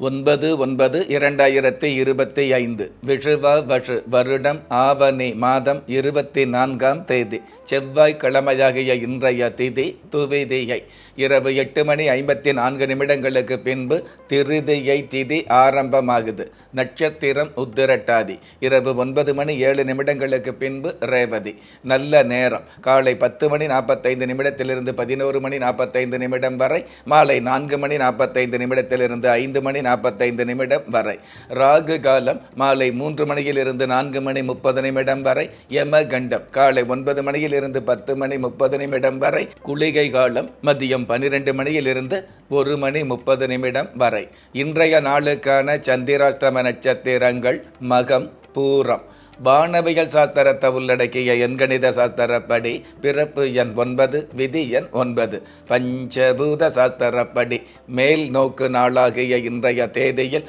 ஒன்பது ஒன்பது இரண்டாயிரத்தி இருபத்தி ஐந்து. விஷுவ வஷு வருடம் ஆவணி மாதம் இருபத்தி நான்காம் தேதி. செவ்வாய்க்கிழமையாகிய இன்றைய திதி துவிதியை. இரவு எட்டு மணி ஐம்பத்தி நான்கு நிமிடங்களுக்கு பின்பு திருதியை திதி ஆரம்பமாகுது. நட்சத்திரம் உத்திரட்டாதி. இரவு ஒன்பது மணி ஏழு நிமிடங்களுக்கு பின்பு ரேவதி. நல்ல நேரம். காலை பத்து மணி நாற்பத்தைந்து நிமிடத்திலிருந்து பதினோரு மணி நாற்பத்தைந்து நிமிடம் வரை மாலை நான்கு மணி நாற்பத்தைந்து நிமிடத்திலிருந்து ஐந்து மணி நாற்பத்தைந்து நிமிடம் வரை. ராகு காலம் மாலை மூன்று மணியிலிருந்து நான்கு மணி முப்பது நிமிடம் வரை. யம கண்டம் காலை ஒன்பது மணியிலிருந்து பத்து மணி முப்பது நிமிடம் வரை. குளிகை காலம் மதியம் பன்னிரெண்டு மணியிலிருந்து ஒரு மணி முப்பது நிமிடம் வரை. இன்றைய நாளுக்கான சந்திராஷ்டம நட்சத்திரங்கள் மகம் பூரம். வானவியல் சாஸ்திரத்தை உள்ளடக்கிய எண்கணித சாஸ்திரப்படி பிறப்பு எண் ஒன்பது விதி எண் ஒன்பது. பஞ்சபூத சாஸ்திரப்படி மேல் நோக்கு நாளாகிய இன்றைய தேதியில்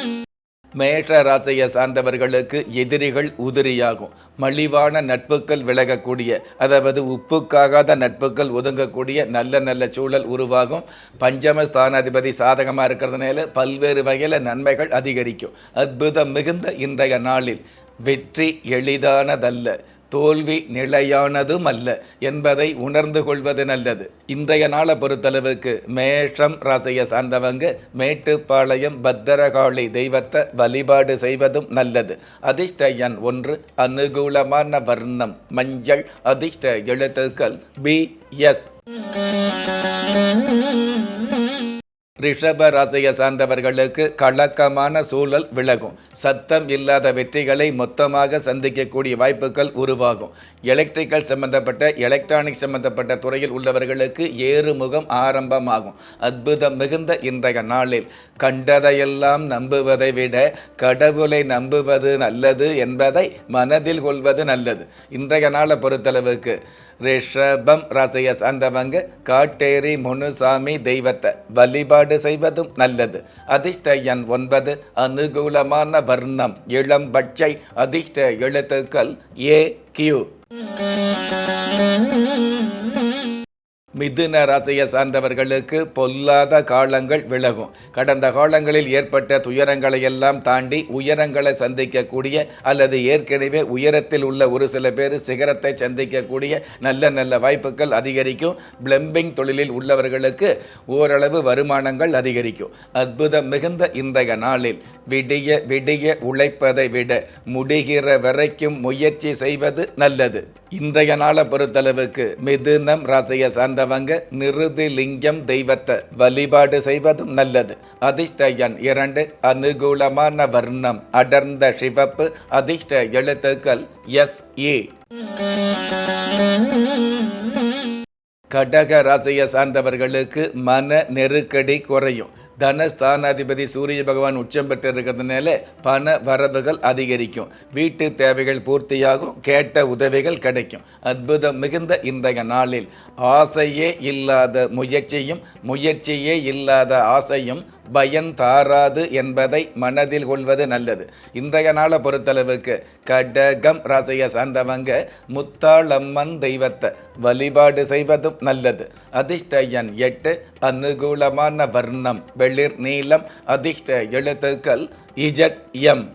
மேஷ ராசியை சார்ந்தவர்களுக்கு எதிரிகள் உதிரியாகும். மலிவான நட்புகள் விலகக்கூடிய அதாவது உப்புக்காகாத நட்புகள் ஒதுங்கக்கூடிய நல்ல நல்ல சூழல் உருவாகும். பஞ்சம ஸ்தானாதிபதி சாதகமாக இருக்கிறதுனால பல்வேறு வகையில் நன்மைகள் அதிகரிக்கும். அற்புதம் மிகுந்த இன்றைய நாளில். வெற்றி எளிதானதல்ல. தோல்வி நிலையானதும் அல்ல என்பதை உணர்ந்து கொள்வது நல்லது. இன்றைய நாளை பொறுத்தளவுக்கு மேஷம் ராசியை சார்ந்தவங்க மேட்டுப்பாளையம் பத்திரகாளி தெய்வத்தை வழிபாடு செய்வதும் நல்லது. அதிர்ஷ்ட எண் ஒன்று அனுகூலமான வர்ணம் மஞ்சள் அதிர்ஷ்ட எழுத்துக்கள் பி எஸ். ரிஷப ராசியை சார்ந்தவர்களுக்கு கலக்கமான சூழல் விலகும். சத்தம் இல்லாத வெற்றிகளை மொத்தமாக சந்திக்கக்கூடிய வாய்ப்புகள் உருவாகும். எலக்ட்ரிக்கல் சம்பந்தப்பட்ட எலக்ட்ரானிக் சம்பந்தப்பட்ட துறையில் உள்ளவர்களுக்கு ஏறுமுகம் ஆரம்பமாகும். அற்புதம் மிகுந்த இன்றைய நாளில். கண்டதையெல்லாம் நம்புவதை விட கடவுளை நம்புவது நல்லது என்பதை மனதில் கொள்வது நல்லது. இன்றைய நாளை பொறுத்தளவுக்கு ரிஷபம் ரசய சார்ந்தவங்க காட்டேரி முனுசாமி தெய்வத்தை வழிபாடு செய்வதும் நல்லது. அதிர்ஷ்ட எண் ஒன்பது அனுகூலமான வர்ணம் இளம் பட்சை அதிர்ஷ்ட எழுத்துக்கள் ஏ கியூ. மிதுன ராசியை சார்ந்தவர்களுக்கு பொல்லாத காலங்கள் விலகும். கடந்த காலங்களில் ஏற்பட்ட துயரங்களை எல்லாம் தாண்டி உயரங்களை சந்திக்கக்கூடிய அல்லது ஏற்கனவே உயரத்தில் உள்ள ஒரு சில பேர் சிகரத்தை சந்திக்கக்கூடிய நல்ல நல்ல வாய்ப்புகள் அதிகரிக்கும். பிளம்பிங் தொழிலில் உள்ளவர்களுக்கு ஓரளவு வருமானங்கள் அதிகரிக்கும். அற்புதம் மிகுந்த இன்றைய நாளில் விடிய விடிய உழைப்பதை விட முடிகிற வரைக்கும் முயற்சி செய்வது நல்லது. இன்றைய நாளை பொறுத்தளவுக்கு மிதுனம் ராசியை சார்ந்த நிருதி லிங்கம் தெய்வத்தை வழிபாடு செய்வதும் நல்லது. அதிர்ஷ்ட எண் இரண்டு அனுகூலமான வர்ணம் அடர்ந்த சிவப்பு. அதிர்ஷ்ட எழுத்துக்கள் எஸ் ஏ. கடக ராசியை சார்ந்தவர்களுக்கு மன நெருக்கடி குறையும். தனஸ்தானாதிபதி சூரிய பகவான் உச்சம் பெற்றிருக்கிறதுனால பண வரவுகள் அதிகரிக்கும். வீட்டு தேவைகள் பூர்த்தியாகும். கேட்ட உதவிகள் கிடைக்கும். அற்புதம் மிகுந்த இன்றைய நாளில் ஆசையே இல்லாத முயற்சியும் முயற்சியே இல்லாத ஆசையும் பயன் தாராது என்பதை மனதில் கொள்வது நல்லது. இன்றைய நாளை பொறுத்தளவுக்கு கடகம் ராசியை சார்ந்தவங்க முத்தாளம்மன் தெய்வத்தை வழிபாடு செய்வதும் நல்லது. அதிர்ஷ்ட எண் எட்டு அனுகூலமான வர்ணம் வெளிர் நீளம் அதிர்ஷ்ட எழுத்துக்கள் இஜட் எம்.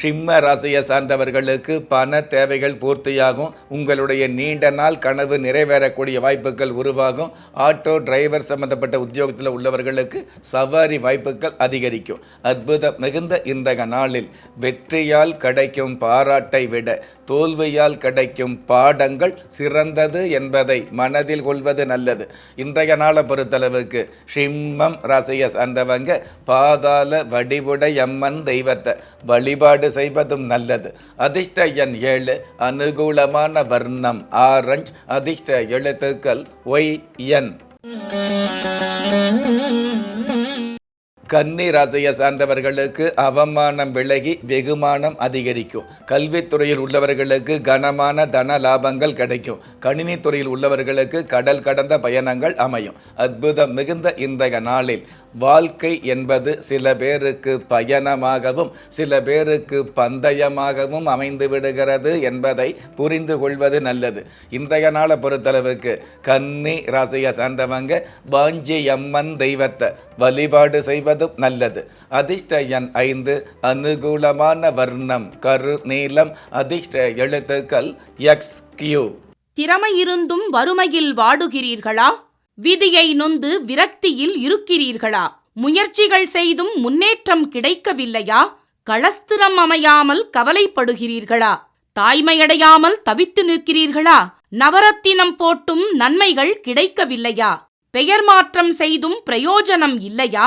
சிம்ம ராசியை சார்ந்தவர்களுக்கு பண தேவைகள் பூர்த்தியாகும். உங்களுடைய நீண்ட நாள் கனவு நிறைவேறக்கூடிய வாய்ப்புகள் உருவாகும். ஆட்டோ டிரைவர் சம்பந்தப்பட்ட உத்தியோகத்தில் உள்ளவர்களுக்கு சவாரி வாய்ப்புகள் அதிகரிக்கும். அற்புதம் மிகுந்த இன்றைய நாளில் வெற்றியால் கிடைக்கும் பாராட்டை விட தோல்வியால் கிடைக்கும் பாடங்கள் சிறந்தது என்பதை மனதில் கொள்வது நல்லது. இன்றைய நாளை பொறுத்தளவுக்கு சிம்மம் ராசியை சார்ந்தவங்க பாதாள வடிவுடை அம்மன் தெய்வத்தை வழிபாடு செய்வதும் நல்லது. அதிர்ஷ்ட எண் ஏழு அனுகூலமான வர்ணம் ஆரஞ்ச் அதிர்ஷ்ட எழுத்துக்கள் ஒய் என். கன்னி ராசியை சார்ந்தவர்களுக்கு அவமானம் விலகி வெகுமானம் அதிகரிக்கும். கல்வித்துறையில் உள்ளவர்களுக்கு கனமான தன லாபங்கள் கிடைக்கும். கணினித்துறையில் உள்ளவர்களுக்கு கடல் கடந்த பயணங்கள் அமையும். அற்புதம் மிகுந்த இன்றைய நாளில் வாழ்க்கை என்பது சில பேருக்கு பயணமாகவும் சில பேருக்கு பந்தயமாகவும் அமைந்து விடுகிறது என்பதை புரிந்து கொள்வது நல்லது. இன்றைய நாளை பொறுத்தளவுக்கு கன்னி ராசியை சார்ந்தவங்க பாஞ்சி அம்மன் தெய்வத்தை வழிபாடு செய்வது செய்வதும் நல்லது. அதிர்ஷ்ட எண் ஐந்து அனுகூலமான வர்ணம் கரு நீளம் அதிர்ஷ்ட எழுத்துக்கள் எக்ஸ் கியூ திறமை இருந்தும் வறுமையில் வாடுகிறீர்களா? விதியை நொந்து விரக்தியில் இருக்கிறீர்களா? முயற்சிகள் செய்தும் முன்னேற்றம் கிடைக்கவில்லையா? களஸ்திரம் அமையாமல் கவலைப்படுகிறீர்களா? தாய்மையடையாமல் தவித்து நிற்கிறீர்களா? நவரத்தினம் போட்டும் நன்மைகள் கிடைக்கவில்லையா? பெயர் மாற்றம் செய்தும் பிரயோஜனம் இல்லையா?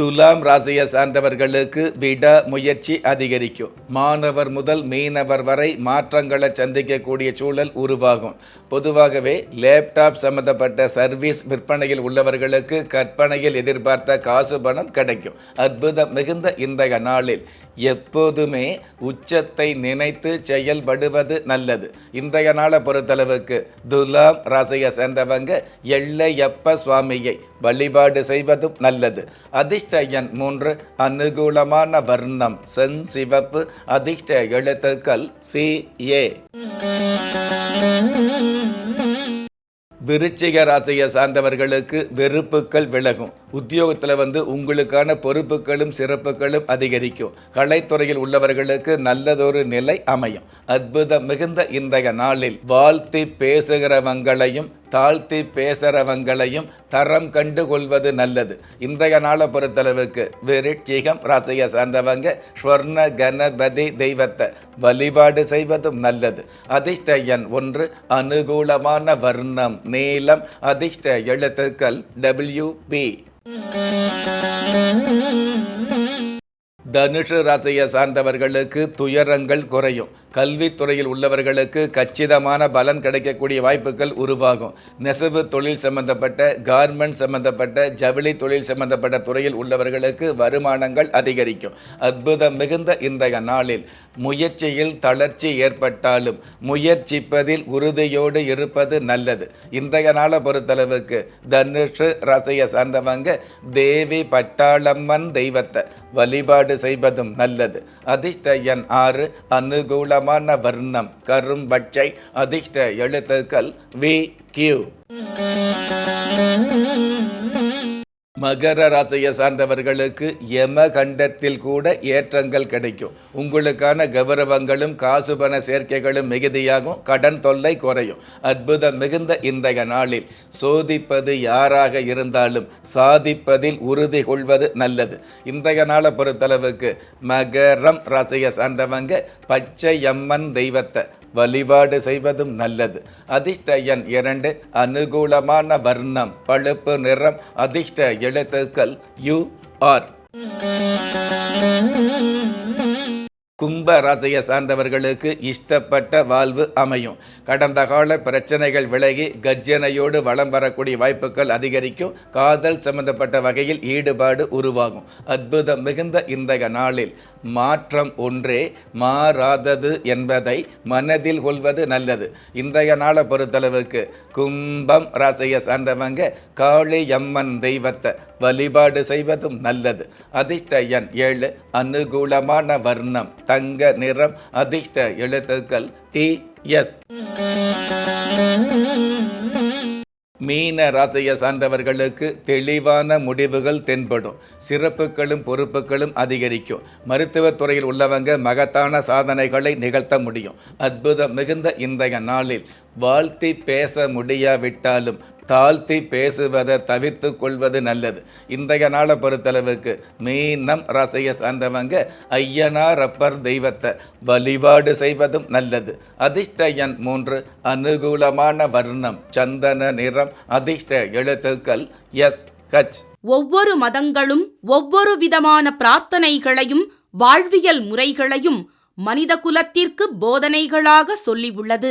துலாம் ராசியை சார்ந்தவர்களுக்கு விட முயற்சி அதிகரிக்கும். மாணவர் முதல் மீனவர் வரை மாற்றங்களை சந்திக்கக்கூடிய சூழல் உருவாகும். பொதுவாகவே லேப்டாப் சம்பந்தப்பட்ட சர்வீஸ் விற்பனையில் உள்ளவர்களுக்கு கற்பனையில் எதிர்பார்த்த காசு பணம் கிடைக்கும். அற்புதம் மிகுந்த இன்றைய நாளில். எப்போதுமே உச்சத்தை நினைத்து செயல்படுவது நல்லது. இன்றைய நாளை பொறுத்தளவுக்கு துலாம் ராசியை சேர்ந்தவங்க எல்லையப்ப சுவாமியை வழிபாடு செய்வதும் நல்லது. அதிர்ஷ்ட எண் மூன்று அனுகூலமான வர்ணம் சென் சிவப்பு அதிர்ஷ்ட எழுத்துக்கள் சி ஏ. விருச்சிக ராசியை சார்ந்தவர்களுக்கு வெறுப்புக்கள் விலகும். உத்தியோகத்தில் வந்து உங்களுக்கான பொறுப்புகளும் சிறப்புகளும் அதிகரிக்கும். கலைத்துறையில் உள்ளவர்களுக்கு நல்லதொரு நிலை அமையும். அற்புதம் மிகுந்த இன்றைய நாளில் வாழ்த்தி பேசுகிறவங்களையும் தாழ்த்தி பேசுகிறவங்களையும் தரம் கண்டு கொள்வது நல்லது. இன்றைய நாளை பொறுத்தளவுக்கு விருட்சிகம் ராசியை சார்ந்தவங்க ஸ்வர்ண கணபதி தெய்வத்தை வழிபாடு செய்வதும் நல்லது. அதிர்ஷ்ட எண் ஒன்று அனுகூலமான வர்ணம் நீளம் அதிர்ஷ்ட எழுத்துக்கள் டபிள்யூ பி Mm-hmm. தனுஷு ராசியை சார்ந்தவர்களுக்கு துயரங்கள் குறையும். கல்வித்துறையில் உள்ளவர்களுக்கு கச்சிதமான பலன் கிடைக்கக்கூடிய வாய்ப்புகள் உருவாகும். நெசவு தொழில் சம்பந்தப்பட்ட கார்மெண்ட் சம்பந்தப்பட்ட ஜவுளி தொழில் சம்பந்தப்பட்ட துறையில் உள்ளவர்களுக்கு வருமானங்கள் அதிகரிக்கும். அற்புதம் மிகுந்த இன்றைய நாளில் முயற்சியில் தளர்ச்சி ஏற்பட்டாலும் முயற்சிப்பதில் உறுதியோடு இருப்பது நல்லது. இன்றைய நாளை பொறுத்தளவுக்கு தனுஷு ராசியை சார்ந்தவங்க தேவி பட்டாளம்மன் தெய்வத்தை வழிபாடு செய்வதும் நல்லது. அதிர்ஷ்ட எண் ஆறு அனுகூலமான வர்ணம் கரும் பட்சை அதிர்ஷ்ட எழுத்துக்கள் வி கியூ மகர ராசியை சார்ந்தவர்களுக்கு யம கண்டத்தில் கூட ஏற்றங்கள் கிடைக்கும். உங்களுக்கான கௌரவங்களும் காசு பண சேர்க்கைகளும் மிகுதியாகும். கடன் தொல்லை குறையும். அற்புதம் மிகுந்த இன்றைய நாளில் சோதிப்பது யாராக இருந்தாலும் சாதிப்பதில் உறுதி கொள்வது நல்லது. இன்றைய நாளை பொறுத்தளவுக்கு மகரம் ராசியை சார்ந்தவங்க பச்சை யம்மன் தெய்வத்தை வழிபாடு செய்வதும் நல்லது. அதிர்ஷ்டயன் இரண்டு அனுகூலமான வர்ணம் பழுப்பு நிறம் அதிர்ஷ்ட எழுத்துக்கள் யு ஆர். கும்ப ராசியை சார்ந்தவர்களுக்கு இஷ்டப்பட்ட வாழ்வு அமையும். கடந்த கால பிரச்சனைகள் விலகி கர்ஜனையோடு வளம் வரக்கூடிய வாய்ப்புகள் அதிகரிக்கும். காதல் சம்பந்தப்பட்ட வகையில் ஈடுபாடு உருவாகும். அற்புதம் மிகுந்த இன்றைய நாளில் மாற்றம் ஒன்றே மாறாதது என்பதை மனதில் கொள்வது நல்லது. இன்றைய நாளை பொறுத்தளவுக்கு கும்பம் ராசியை சார்ந்தவங்க காளியம்மன் தெய்வத்தை வழிபாடு செய்வதும் நல்லது. அதிர்ஷ்ட எண் ஏழு அனுகூலமான வர்ணம் தங்க நிறம் அதிர்ஷ்ட எழுத்துக்கள் டி எஸ் மீன ராசியை சார்ந்தவர்களுக்கு தெளிவான முடிவுகள் தென்படும். சிறப்புகளும் பொறுப்புகளும் அதிகரிக்கும். மருத்துவத் துறையில் உள்ளவங்க மகத்தான சாதனைகளை நிகழ்த்த முடியும். அற்புதம் மிகுந்த இன்றைய நாளில். வாழ்த்தி பேச முடியாவிட்டாலும் தாழ்த்தி பேசுவதை தவிர்த்து கொள்வது நல்லது. இன்றைய நாளை பொறுத்தளவுக்கு மீனம் ராசியை சார்ந்தவங்க ஐயனார் அப்பர் தெய்வத்தை வழிபாடு செய்வதும் நல்லது. அதிர்ஷ்ட எண் மூன்று அனுகூலமான வர்ணம் சந்தன நிறம் அதிர்ஷ்ட எழுத்துக்கள் எஸ் ஹச் ஒவ்வொரு மதங்களும் ஒவ்வொரு விதமான பிரார்த்தனைகளையும் வாழ்வியல் முறைகளையும் மனித குலத்திற்கு போதனைகளாக சொல்லியுள்ளது